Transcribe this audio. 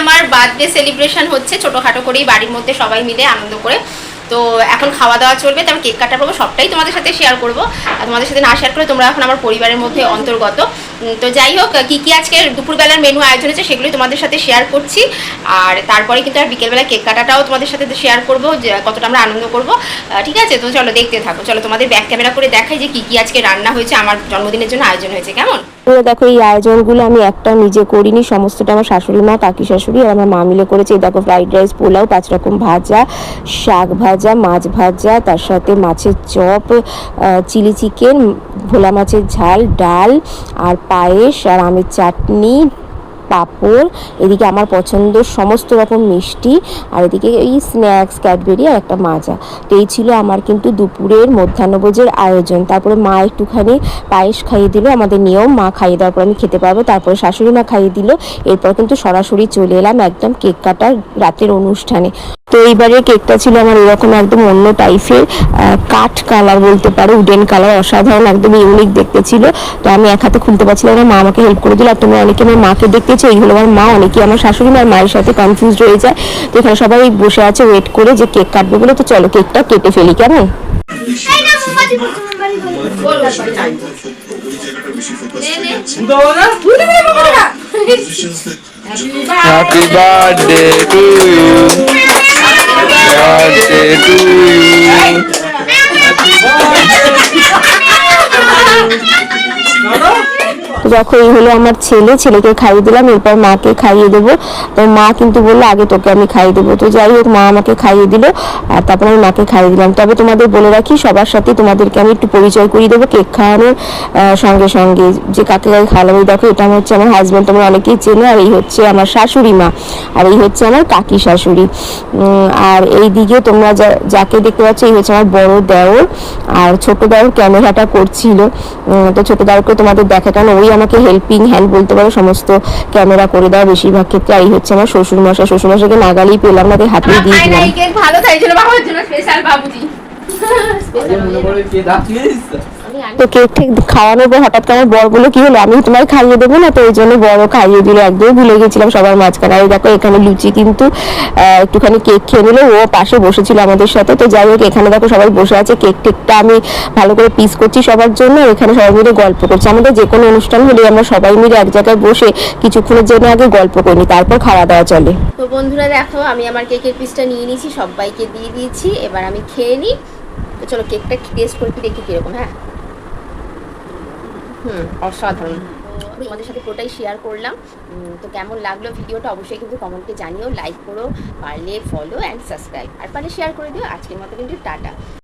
আমার birthday celebration হচ্ছে, ছোটোখাটো করেই বাড়ির মধ্যে সবাই মিলে আনন্দ করে। তো এখন খাওয়া দাওয়া চলবে তারপর কেক কাটা করব, সবটাই তোমাদের সাথে শেয়ার করব। আর তোমাদের সাথে না শেয়ার করে তোমরা এখন আমার পরিবারের মধ্যে অন্তর্গত। তো যাই হোক, কী কী আজকে দুপুরবেলার মেনু আয়োজন হচ্ছে সেগুলোই তোমাদের সাথে শেয়ার করছি। আর তারপরে কিন্তু আর বিকেলবেলা কেক কাটাটাও তোমাদের সাথে শেয়ার করব কতটা আমরা আনন্দ করব। ঠিক আছে? তো চলো দেখতে থাকো। চলো তোমাদের ব্যাক ক্যামেরা করে দেখাই যে কী কী আজকে রান্না হয়েছে, আমার জন্মদিনের জন্য আয়োজন হয়েছে, কেমন? তো দেখো, এই আয়োজনগুলো আমি একটা নিজে করিনি, সমস্তটা আমার শাশুড়ি মা, কাকি শাশুড়ি আর আমার মা মিলে করেছে। এই দেখো ফ্রাইড রাইস পোলাও, পাঁচ রকম ভাজা, শাক ভাজা, মাছ ভাজা, তার সাথে মাছের চপ চিলি চিকেন, ভোলা মাছের ঝাল, ডাল আর পায়েস আর আমের চাটনি পাঁপড়, এদিকে আমার পছন্দের সমস্ত রকম মিষ্টি, আর এদিকে এই স্ন্যাক্স ক্যাডবেরি আর একটা মাজা। তো এই ছিল আমার কিন্তু দুপুরের মধ্যাহ্নভোজের আয়োজন। তারপরে মা একটুখানি পায়েস খাইয়ে দিল, আমাদের নিয়ম, মা খাইয়ে দেওয়ার পর আমি খেতে পারব, তারপরে শাশুড়ি মা খাইয়ে দিল। এরপর কিন্তু সরাসরি চলে এলাম একদম কেক কাটার রাতের অনুষ্ঠানে। তো এইবারের কেকটা ছিল আমার এরকম একদম অন্য টাইপের কাঠ কালার বলতে পারো উডেন কালার অসাধারণ একদম ইউনিক দেখতে ছিল। তো আমি এক হাতে খুলতে পারছিলাম না মা আমাকে হেল্প করে দিল। আর তোমরা অনেকে আমার মাকে দেখতেছো এই হলো আমার মা অনেকে আমার শাশুড়ি মার মায়ের সাথে কনফিউজ রয়ে যায়। তো এখানে সবাই বসে আছে ওয়েট করে যে কেক কাটবে বলে। তো চলো কেকটা কেটে ফেলি কেমন? Happy birthday to you. দেখো এই হলো আমার ছেলে, ছেলেকে খাইয়ে দিলাম, এরপর মাকে খাইয়ে দেবো। তো মা কিন্তু বলল, আগে তোকে আমি খাইয়ে দেবো। তো যাই হোক, মা আমাকে খাইয়ে দিল, আর তারপর আমি মাকে খাইয়ে দিলাম। তবে তোমাদের বলে রাখি, সবার সাথে তোমাদেরকে আমি একটু পরিচয় করিয়ে দেবো। কেক খাওয়ানোর সঙ্গে সঙ্গে যে কাকে কাকে খাওয়ালাম, এই দেখো, এটা হচ্ছে আমার হাজব্যান্ড তোমরা অনেকেই চেনো, আর এই হচ্ছে আমার শাশুড়ি মা, আর এই হচ্ছে আমার কাকি শাশুড়ি। আর এই দিকে তোমরা যাকে দেখতে পাচ্ছ, এই হচ্ছে আমার বড় দেওর, আর ছোট দেওর ক্যামেরাটা করছিল। তো ছোট দেওরকে তোমাদের দেখা কারণ ওই আমাকে হেল্পিং হ্যান্ড বলতে পারো সমস্ত ক্যামেরা করে দেওয়া বেশিরভাগ ক্ষেত্রে আর হচ্ছে আমার শ্বশুর মশাই শ্বশুর মশাইকে লাগালেই পেলাম না তাই হাতেই দিয়ে দিলাম ভালো তাই জন্য বাবার জন্য স্পেশাল বাবুজি। তো কেক ঠিক খাওয়ানোর পর হঠাৎ করে বর বলে কি হলো? আমি তোমায় খাইয়ে দেবো না? তো ওই জন্য বড় খাইয়ে দিল, একদমই ভুলে গেছিলাম সবার মাঝখানে। আর দেখো, এখানে লুচি কিন্তু একটুখানি কেক খেয়ে নিল, ও পাশে বসেছিল আমাদের সাথে। তো যাই হোক, এখানে দেখো সবাই বসে আছে, কেক টেকটা আমি ভালো করে পিস করছি সবার জন্য এখানে সবাই মিলে গল্প করছি। আমাদের যে কোনো অনুষ্ঠান হলে আমরা সবাই মিলে এক জায়গায় বসে কিছুক্ষণের জন্য আগে গল্প করি তারপর খাওয়া দাওয়া চলে। তো বন্ধুরা দেখো, আমি আমার কেকের পিসটা নিয়ে নিয়েছি, সবাইকে দিয়ে দিয়েছি, এবার আমি খেয়ে নিই। তো চলো, কেকটা টেস্ট করে একটু দেখি কীরকম হ্যাঁ? অসাধারণ। তোমাদের সাথে পুরোটাই শেয়ার করলাম। তো কেমন লাগল ভিডিওটা অবশ্যই কিন্তু কমেন্টে জানিও লাইক করো, পারলে ফলো অ্যান্ড সাবস্ক্রাইব আর পারলে শেয়ার করে দিও, আজকের মতো কিন্তু টাটা।